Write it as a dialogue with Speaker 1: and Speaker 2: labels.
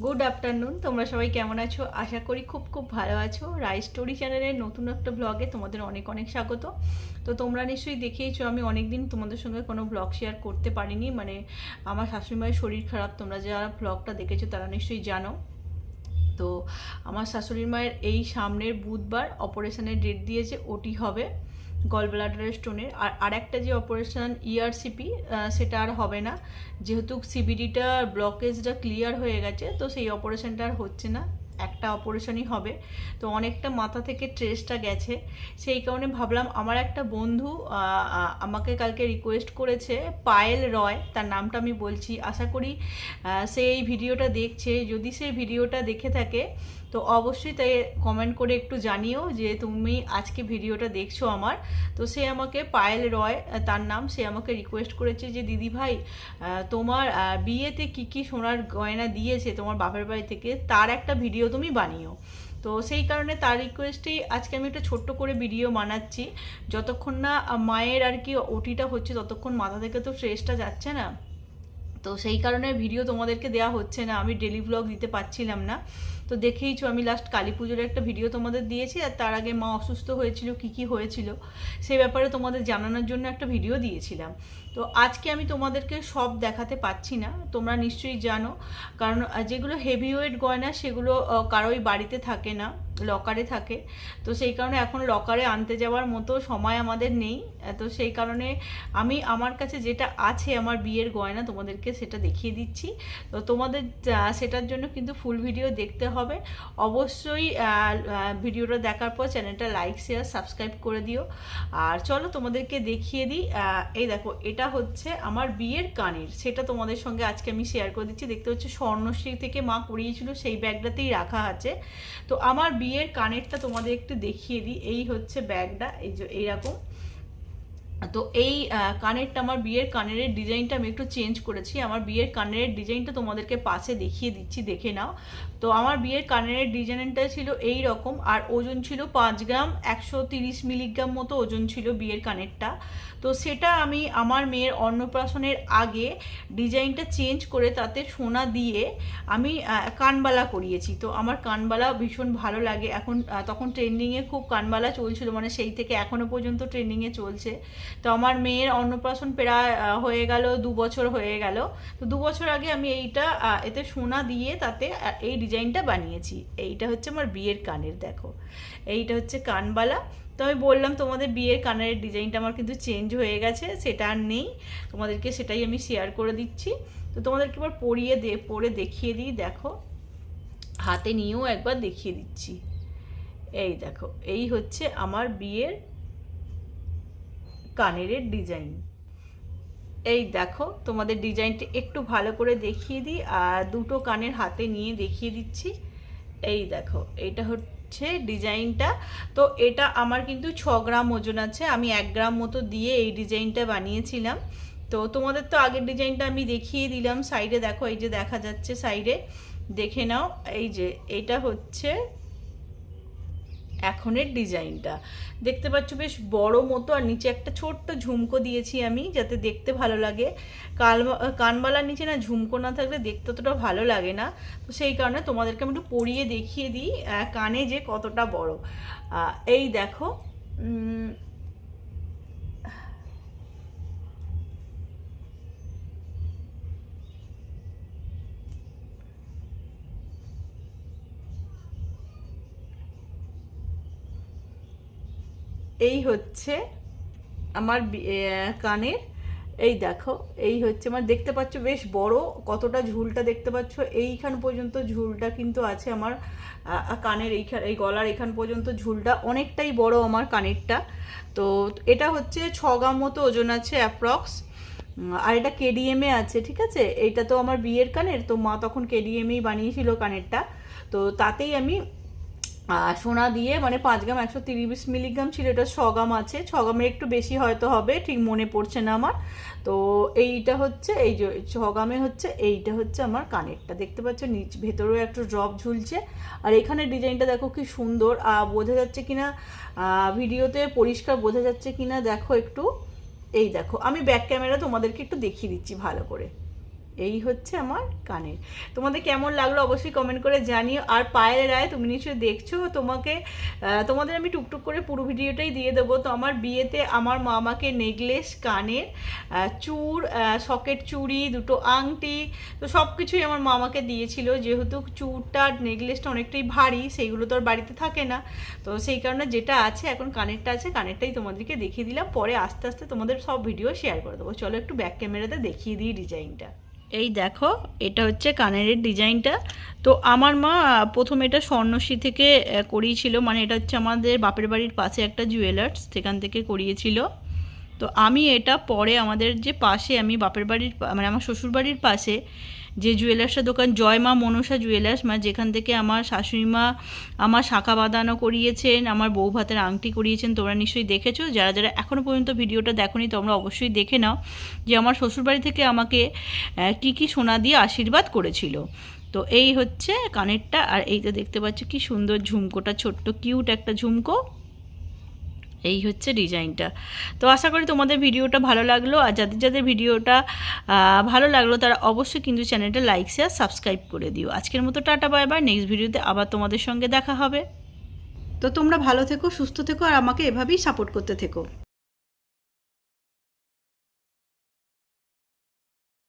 Speaker 1: Good afternoon তোমরা সবাই কেমন আছো? আশা করি খুব খুব ভালো আছো। রাই স্টোরি চ্যানেলের নতুন একটা ব্লগে তোমাদের অনেক অনেক স্বাগত। তো তোমরা নিশ্চয়ই দেখিয়েছো আমি অনেক দিন তোমাদের সঙ্গে কোনো ব্লগ শেয়ার করতে পারিনি। মানে আমার শাশুড়িমায়ের শরীর খারাপ, তোমরা যারা ব্লগটা দেখেছ তারা নিশ্চয়ই জানো। তো আমার শাশুড়ি মায়ের এই সামনের বুধবার অপারেশনের ডেট দিয়েছে, ওটি হবে। গল ব্লাডারের স্টোনের আর আরেকটা যে অপারেশন ইআরসিপি সেটা আর হবে না। যেহেতু সিবিডিটা ব্লকেজটা ক্লিয়ার হয়ে গেছে, তো সেই অপারেশনটা আর হচ্ছে না। একটা অপারেশনই হবে। তো অনেকটা মাথা থেকে ট্রেসটা গেছে। সেই কারণে ভাবলাম, আমার একটা বন্ধু আমাকে কালকে রিকোয়েস্ট করেছে পায়েল রয়, তার নামটা আমি বলছি। আশা করি সে এই ভিডিওটা দেখছে। যদি সে ভিডিওটা দেখে থাকে তো অবশ্যই তাই কমেন্ট করে একটু জানিও যে তুমি আজকে ভিডিওটা দেখছ আমার। তো সে আমাকে পায়েল রয় তার নাম সে আমাকে রিকোয়েস্ট করেছে যে, দিদি ভাই তোমার বিয়েতে কি কি সোনার গয়না দিয়েছে তোমার বাপের বাড়ি থেকে? তার একটা ভিডিও তুমি বানিও। তো সেই কারণে তার রিকোয়েস্টেই আজকে আমি একটা ছোট্ট করে ভিডিও বানাচ্ছি। যতক্ষণ না মায়ের আর কি ওটিটা হচ্ছে, ততক্ষণ মাথা থেকে তো ফ্রেশটা যাচ্ছে না। তো সেই কারণে ভিডিও তোমাদেরকে দেওয়া হচ্ছে না, আমি ডেলি ব্লগ দিতে পারছিলাম না। তো দেখেইছো, আমি লাস্ট কালী পুজোর একটা ভিডিও তোমাদের দিয়েছি, আর তার আগে মা অসুস্থ হয়েছিল, কি কি হয়েছিল সেই ব্যাপারে তোমাদের জানানোর জন্য একটা ভিডিও দিয়েছিলাম। তো আজকে আমি তোমাদেরকে সব দেখাতে পাচ্ছি না, তোমরা নিশ্চয়ই জানো, কারণ যেগুলো হেভি ওয়েট গয়না, সেগুলো কারোই বাড়িতে থাকে না। লকারে থাকে। তো সেই কারণে এখন লকারে আনতে যাওয়ার মতো সময় আমাদের নেই। তো সেই কারণে আমি আমার কাছে যেটা আছে আমার বিয়ের গয়না তোমাদেরকে সেটা দেখিয়ে দিচ্ছি। তো তোমাদের সেটার জন্য কিন্তু ফুল ভিডিও দেখতে হবে। অবশ্যই ভিডিওটা দেখার পর চ্যানেলটা লাইক শেয়ার সাবস্ক্রাইব করে দিও। আর চলো তোমাদেরকে দেখিয়ে দিই এই দেখো, এটা হচ্ছে আমার বিয়ের কানের। সেটা তোমাদের সঙ্গে আজকে আমি শেয়ার করে দিচ্ছি। দেখতে হচ্ছে স্বর্ণশ্রী থেকে মা করিয়েছিল সেই ব্যাগটাতেই রাখা আছে। তো আমার বিয়ের কানেরটা তোমাদের একটু দেখিয়ে দিই। এই হচ্ছে ব্যাগটা এই যে এইরকম। তো এই কানেরটা, আমার বিয়ের কানের ডিজাইনটা আমি একটু চেঞ্জ করেছি। আমার বিয়ের কানের ডিজাইনটা তোমাদেরকে পাশে দেখিয়ে দিচ্ছি, দেখে নাও। তো আমার বিয়ের কানের ডিজাইনটা ছিল এই রকম, আর ওজন ছিল পাঁচ গ্রাম, একশো তিরিশ মিলিগ্রাম মতো ওজন ছিল বিয়ের কানেরটা। তো সেটা আমি আমার মেয়ের অন্নপ্রাশনের আগে ডিজাইনটা চেঞ্জ করে তাতে সোনা দিয়ে আমি কানবালা করিয়েছি। তো আমার কানবালা ভীষণ ভালো লাগে। এখন তখন ট্রেন্ডিংয়ে খুব কানবালা চলছিল মানে সেই থেকে এখনও পর্যন্ত ট্রেন্ডিংয়ে চলছে। তো আমার মেয়ের অন্নপ্রাশন প্রায় হয়ে গেল, দু বছর হয়ে গেল। তো দু বছর আগে আমি এইটা এতে সোনা দিয়ে তাতে এই ডিজাইনটা বানিয়েছি। এইটা হচ্ছে আমার বিয়ের কানের, দেখো। এইটা হচ্ছে কানবালা। তো আমি বললাম, তোমাদের বিয়ের কানের ডিজাইনটা আমার কিন্তু চেঞ্জ হয়ে গেছে, সেটা আর নেই। তোমাদেরকে সেটাই আমি শেয়ার করে দিচ্ছি। তো তোমাদেরকে এবার পরিয়ে দে, পরে দেখিয়ে দিই, দেখো। হাতে নিয়েও একবার দেখিয়ে দিচ্ছি। এই দেখো, এই হচ্ছে আমার বিয়ের কানের ডিজাইন। এই দেখো, তোমাদের ডিজাইনটা একটু ভালো করে দেখিয়ে দিই, আর দুটো কানের হাতে নিয়ে দেখিয়ে দিচ্ছি। এই দেখো, এটা হচ্ছে ডিজাইনটা। তো এটা আমার কিন্তু ছ গ্রাম ওজন আছে, আমি এক গ্রাম মতো দিয়ে এই ডিজাইনটা বানিয়েছিলাম। তো তোমাদের তো আগের ডিজাইনটা আমি দেখিয়ে দিলাম, সাইডে দেখো, এই যে দেখা যাচ্ছে সাইডে। দেখে নাও, এই যে, এটা হচ্ছে এখনের ডিজাইনটা। দেখতে পাচ্ছ বেশ বড় মতো আর নিচে একটা ছোট্ট ঝুমকো দিয়েছি আমি যাতে দেখতে ভালো লাগে। কাল কানবালার নিচে না ঝুমকো না থাকলে দেখতে অতটা ভালো লাগে না। তো সেই কারণে তোমাদেরকে আমি একটু পরিয়ে দেখিয়ে দিই কানে যে কতটা বড়। এই দেখো এই হচ্ছে আমার কানের। এই দেখো, এই হচ্ছে আমার, দেখতে পাচ্ছ বেশ বড়, কতটা ঝুলটা দেখতে পাচ্ছ। এইখান পর্যন্ত ঝুলটা কিন্তু আছে আমার কানের এইখান, এই গলার এখান পর্যন্ত ঝুলটা অনেকটাই বড় আমার কানেরটা। তো এটা হচ্ছে ছ গ্রাম মতো ওজন আছে অ্যাপ্রক্স আর এটা কেডিএমে আছে, ঠিক আছে? এইটা তো আমার বিয়ের কানের, তো মা তখন কেডিএমেই বানিয়েছিল কানেরটা। তো তাতেই আমি সোনা দিয়ে মানে পাঁচ গ্রাম একশো তিরিশ মিলিগ্রাম ছিল, এটা ছ গ্রাম আছে। ছ গ্রামের একটু বেশি হয়তো হবে, ঠিক মনে পড়ছে না আমার। তো এইটা হচ্ছে, এই যে ছ গ্রামে হচ্ছে, এইটা হচ্ছে আমার কানেরটা। দেখতে পাচ্ছ, নিচ ভেতরেও একটু ড্রপ ঝুলছে। আর এখানে ডিজাইনটা দেখো কি সুন্দর। বোঝা যাচ্ছে কিনা ভিডিওতে পরিষ্কার বোঝা যাচ্ছে কিনা, দেখো একটু। এই দেখো, আমি ব্যাক ক্যামেরা তোমাদেরকে একটু দেখিয়ে দিচ্ছি ভালো করে। এই হচ্ছে আমার কানের। তোমাদের কেমন লাগল অবশ্যই কমেন্ট করে জানিও। আর পায়ের রায়, তুমি নিশ্চয়ই দেখছ, তোমাকে তোমাদের আমি টুকটুক করে পুরো ভিডিওটাই দিয়ে দেবো। তো আমার বিয়েতে আমার মা আমাকে নেকলেস, কানের চুর সকেট চুড়ি, দুটো আংটি, তো সব কিছুই আমার মা আমাকে দিয়েছিল। যেহেতু চুড়টা নেকলেসটা অনেকটাই ভারী, সেইগুলো তো আর বাড়িতে থাকে না। তো সেই কারণে যেটা আছে, এখন কানেরটা আছে, কানেরটাই তোমাদেরকে দেখিয়ে দিলাম। পরে আস্তে আস্তে তোমাদের সব ভিডিও শেয়ার করে দেবো। চলো একটু ব্যাক ক্যামেরাতে দেখিয়ে দিই ডিজাইনটা এই দেখো, এটা হচ্ছে কানের ডিজাইনটা। তো আমার মা প্রথম এটা স্বর্ণশ্রী থেকে করিয়েছিল। মানে এটা হচ্ছে আমাদের বাপের বাড়ির পাশে একটা জুয়েলার্স, সেখান থেকে করিয়েছিল। তো আমি এটা পরে আমাদের যে পাশে, আমি বাপের বাড়ির মানে আমার শ্বশুর বাড়ির পাশে যে জুয়েলার্সের দোকান, জয় মা মনসা জুয়েলার্স মানে যেখান থেকে আমার শাশুড়ি মা আমার শাঁখা বাঁধানো করিয়েছেন, আমার বউ ভাতের আংটি করিয়েছেন, তোমরা নিশ্চয়ই দেখেছ। যারা যারা এখনও পর্যন্ত ভিডিওটা দেখোনি, তোমরা অবশ্যই দেখে নাও যে আমার শ্বশুরবাড়ি থেকে আমাকে কী কী সোনা দিয়ে আশীর্বাদ করেছিল। তো এই হচ্ছে কানেরটা, আর এইটা দেখতে পাচ্ছ কি সুন্দর ঝুমকোটা, ছোট্ট কিউট একটা ঝুমকো। এই হচ্ছে ডিজাইনটা। তো আশা করি তোমাদের ভিডিওটা ভালো লাগল। আর যাদের যাদের ভিডিওটা ভালো লাগল, তারা অবশ্যই কিন্তু চ্যানেলটা লাইক, শেয়ার, সাবস্ক্রাইব করে দিও। আজকের মতো টাটা, বাই বাই। নেক্সট ভিডিওতে আবার তোমাদের সঙ্গে দেখা হবে। তো তোমরা ভালো থেকো, সুস্থ থেকো, আর আমাকে এভাবেই সাপোর্ট করতে থেকো।